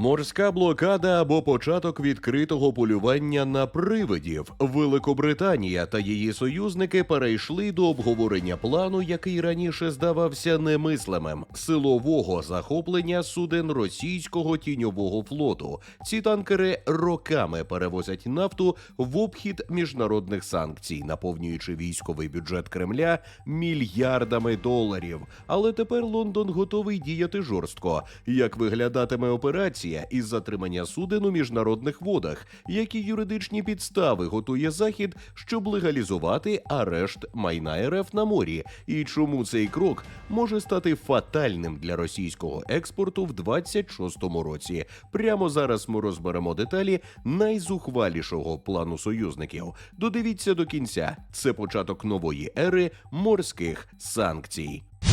Морська блокада або початок відкритого полювання на привидів. Великобританія та її союзники перейшли до обговорення плану, який раніше здавався немислимим силового захоплення суден російського тіньового флоту. Ці танкери роками перевозять нафту в обхід міжнародних санкцій, наповнюючи військовий бюджет Кремля мільярдами доларів. Але тепер Лондон готовий діяти жорстко. Як виглядатиме операція із затримання суден у міжнародних водах? Які юридичні підстави готує захід, щоб легалізувати арешт майна РФ на морі? І чому цей крок може стати фатальним для російського експорту в 26-му році? Прямо зараз ми розберемо деталі найзухвалішого плану союзників. Додивіться до кінця. Це початок нової ери морських санкцій.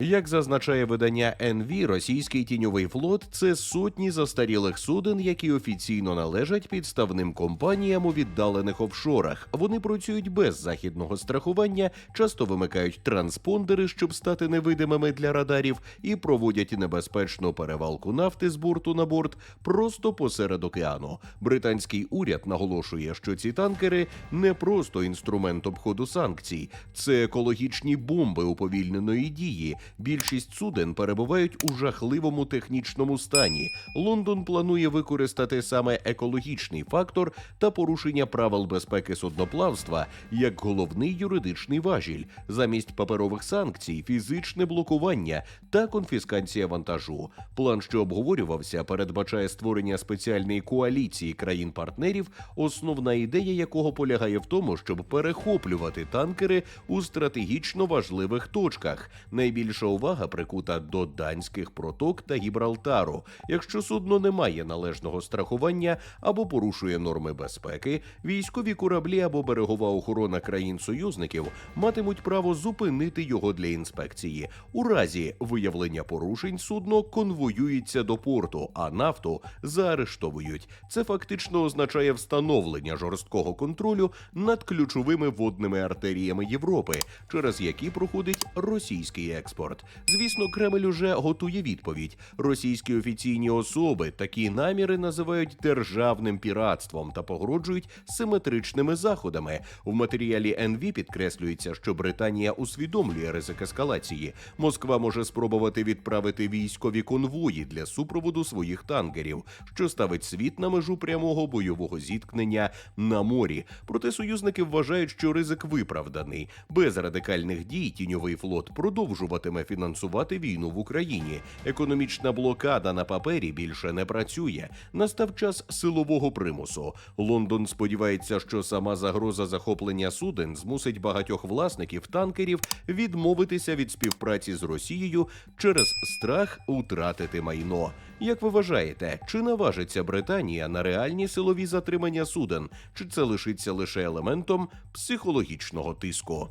Як зазначає видання НВ, російський тіньовий флот це сотні застарілих суден, які офіційно належать підставним компаніям у віддалених офшорах. Вони працюють без західного страхування, часто вимикають транспондери, щоб стати невидимими для радарів, і проводять небезпечну перевалку нафти з борту на борт просто посеред океану. Британський уряд наголошує, що ці танкери не просто інструмент обходу санкцій, це екологічні бомби уповільненої дії. Більшість суден перебувають у жахливому технічному стані. Лондон планує використати саме екологічний фактор та порушення правил безпеки судноплавства як головний юридичний важіль, замість паперових санкцій, фізичне блокування та конфіскація вантажу. План, що обговорювався, передбачає створення спеціальної коаліції країн-партнерів, основна ідея якого полягає в тому, щоб перехоплювати танкери у стратегічно важливих точках. Найбільша увага прикута до данських проток та Гібралтару. Якщо судно не має належного страхування або порушує норми безпеки, військові кораблі або берегова охорона країн-союзників матимуть право зупинити його для інспекції. У разі виявлення порушень судно конвоюється до порту, а нафту заарештовують. Це фактично означає встановлення жорсткого контролю над ключовими водними артеріями Європи, через які проходить російський експорт. Звісно, Кремль уже готує відповідь. Російські офіційні особи такі наміри називають державним піратством та погрожують симетричними заходами. В матеріалі НВ підкреслюється, що Британія усвідомлює ризик ескалації. Москва може спробувати відправити військові конвої для супроводу своїх танкерів, що ставить світ на межу прямого бойового зіткнення на морі. Проте союзники вважають, що ризик виправданий. Без радикальних дій тіньовий флот продовжуватиме фінансувати війну в Україні. Економічна блокада на папері більше не працює. Настав час силового примусу. Лондон сподівається, що сама загроза захоплення суден змусить багатьох власників танкерів відмовитися від співпраці з Росією через страх утратити майно. Як ви вважаєте, чи наважиться Британія на реальні силові затримання суден, чи це лишиться лише елементом психологічного тиску?